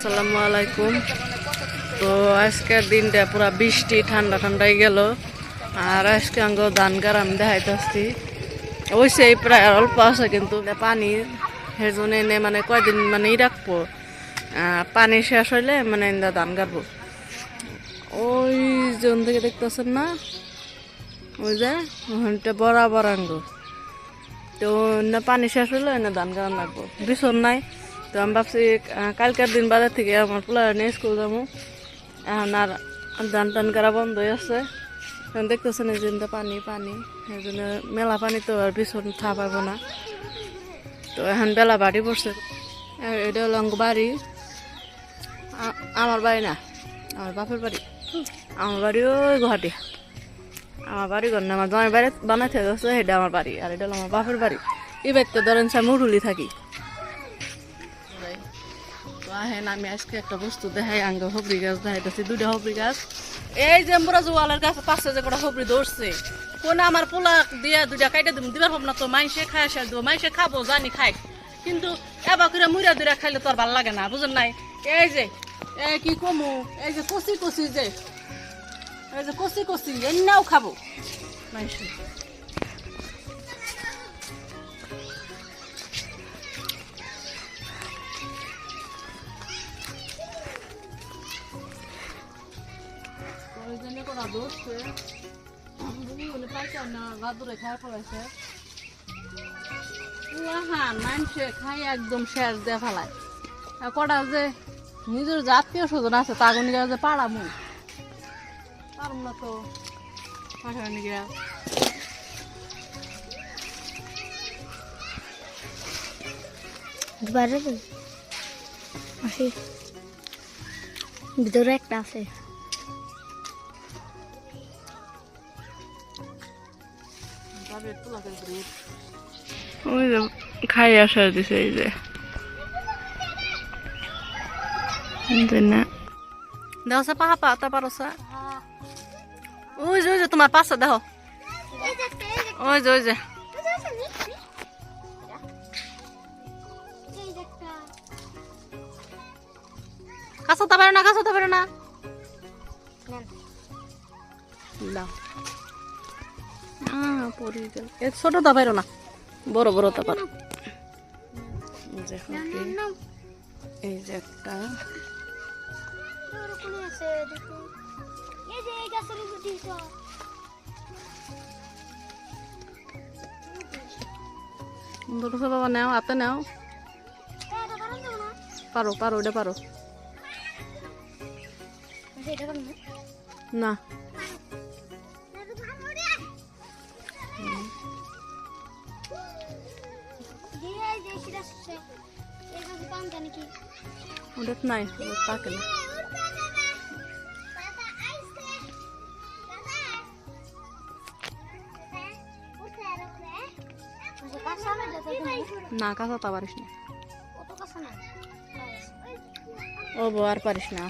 আসসালামু আলাইকুম তো আজকের দিনটা পুরা বৃষ্টি, ঠান্ডা ঠান্ডাই গেল। আর আজকে আঙ্গ ধান গারাম দেখাইতেছি। অবশ্যই এই প্রায় অল্প আছে কিন্তু পানি সেজন্য এনে মানে কয়দিন মানে ই রাখব। পানি শেষ হইলে মানে এনে ধান গাড়বো। ওই জন থেকে দেখতেছেন না, ওই যে ওখানটা বরাবর আঙ্গ। তো পানি শেষ হলো না ধান গাড়ান লাগবো বিছন নাই। তো আমি ভাবছি কালকের দিন বাজার থেকে আমার পোলা নিয়ে স্কুল যাব। এখন আর ধান টান করা বন্ধ হয়ে আছে। এখন দেখতেছেন এই জন্য পানি পানি। এই জন্য মেলা পানি তো আর বিছন থা পাবো না। তো এখন বেলা বাড়ি পড়ছে। এটা হলো বাড়ি। আমার বাড়ি না, আমার বাপের বাড়ি। আমার বাড়ি ওই গুয়াহাটি। আমার বাড়ি ঘর না, আমার জমি বাড়ি থেকে গেছে সেটা আমার বাড়ি। আর এটা হলো আমার বাপের বাড়ি। এই বাড়িতে ধরেন আমি উঠুলি থাকি। তো আহেন আমি একটা বস্তু দেখাই, আঙ্গ হবরি গাছ দেখাইতেছি, দুইটা হবরি গাছ। এই যে জোয়ালের গাছ পাশে যে কটা হবরি পোলা দিয়া দুইটা কাইটা দিব দিবার ভাবনা তো মাইসে খায় সে দেবো মাইসে খাব, জানি খাই। কিন্তু এবার করে মুড়া দুইটা খাইলে তো ভালো লাগে না, বুঝেন নাই? এই যে, এই কি কমু, এই যে কচি কচি যে, এই যে কচি কচি এনাও খাব। মাইসে ওইজন্য পাইছে না গাদুরে খায় মানুষে খাই একদম শেষ দিয়ে ফেলায়। কটা যে নিজের যে আত্মীয় আছে তাগুনি যে পাড়ামু। পারম তো পাঠানি গিয়া ভিতরে একটা আছে। ওই যে খাই আসা দিছে এই যে। দেখো সা পাহা পাতা পারো সা ওই যে ওই যে তোমার পাশে দেখো ওই যে ওই যে। কাছে হতে পারে না কাছে হতে পারে না। দাও। ছোট তা পারো না বড় বড় পারো। এই যে হলদি, এই যে একটা। দুটো সব বাবা নাও হাতে নাও। পারো পারো ওটা পারো। না। ওটা নাই পাকে না না কাঁচা তা পারিস না ও আর পারিস না।